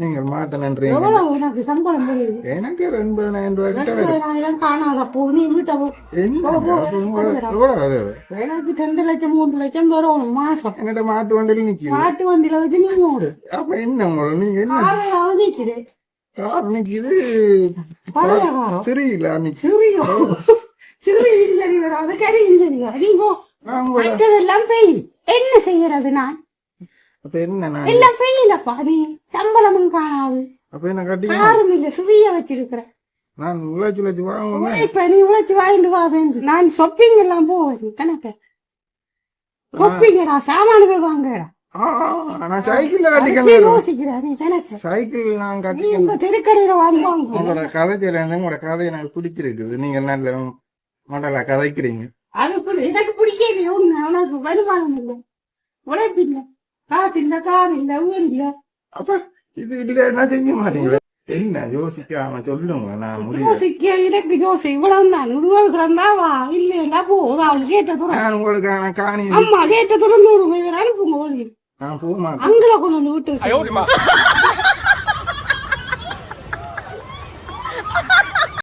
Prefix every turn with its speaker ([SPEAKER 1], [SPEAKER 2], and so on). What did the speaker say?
[SPEAKER 1] நீங்கள் மாத்த
[SPEAKER 2] எவ்வளவு எனக்கு சம்பளம்
[SPEAKER 1] எனக்கு எண்பதாயிரம் ரூபாய் வரும்.
[SPEAKER 2] காணாத போ நீ வீட்டை
[SPEAKER 1] அது
[SPEAKER 2] எனக்கு ரெண்டு லட்சம் மூன்று லட்சம் வரும் மாசம்.
[SPEAKER 1] என்னோட மாட்டு வண்டியில் நிக்குது.
[SPEAKER 2] மாட்டு வண்டியில வச்சு நீ ஓடு.
[SPEAKER 1] அப்ப என்ன உங்களுக்கு நீங்க என்ன?
[SPEAKER 2] நிக்குது.
[SPEAKER 1] கார் நிக்குது. நிக்கு
[SPEAKER 2] சிறியோ? சிறு இன்ஜரி வராது கரி இன்ஜரி வராது. நீ போ
[SPEAKER 1] நான் உங்களை
[SPEAKER 2] மற்றதெல்லாம் ஃபெயில் என்ன செய்யறது நான்?
[SPEAKER 1] அப்ப என்ன நான்
[SPEAKER 2] எல்லாம் ஃபெயிலப்பா நீ சம்பளமும் காணாது.
[SPEAKER 1] அப்ப என்ன கட்டி
[SPEAKER 2] யாரும் இல்ல சுவிய வச்சிருக்கிற.
[SPEAKER 1] நான் உழைச்சு உழைச்சு வாங்குவேன்.
[SPEAKER 2] இப்ப நீ உழைச்சு வாங்கிட்டு வா நான் ஷாப்பிங் எல்லாம் போவேன் கணக்கு. ஷாப்பிங்கடா சாமான்கள் வாங்கடா
[SPEAKER 1] நான் சைக்கிள்ல கட்டிக்கிறேன்
[SPEAKER 2] யோசிக்கிற நீ கணக்கு.
[SPEAKER 1] சைக்கிள் நான் கட்டிக்கிறேன்
[SPEAKER 2] இப்ப தெருக்கடையில வாங்குவாங்க
[SPEAKER 1] உங்களோட கதையில இருந்து உங்களோட கதை எனக்கு பிடிச்சிருக்குது. நீங்க நல்ல மாடலா கதைக்கிறீங்க?
[SPEAKER 2] அதுக்குள்ள எனக்கு பிடிக்கலையே உனக்கு வருமானம் இல்லை. உழைப்பு இல்லை. காசு இல்ல கார் இல்ல ஊர் இல்ல
[SPEAKER 1] அப்ப இது இல்ல என்ன செய்ய மாட்டீங்களே என்ன யோசிக்காம சொல்லுங்க நான்
[SPEAKER 2] யோசிக்க எனக்கு யோசி இவ்வளவு தான். நூறு கிடந்தா வா இல்லையா போ. அவள் கேட்ட தூரம்
[SPEAKER 1] நான் உங்களுக்கான காணி
[SPEAKER 2] அம்மா கேட்ட இவர் அனுப்புங்க
[SPEAKER 1] போக மாட்டேன்.
[SPEAKER 2] அங்கல கொண்டு வந்து விட்டு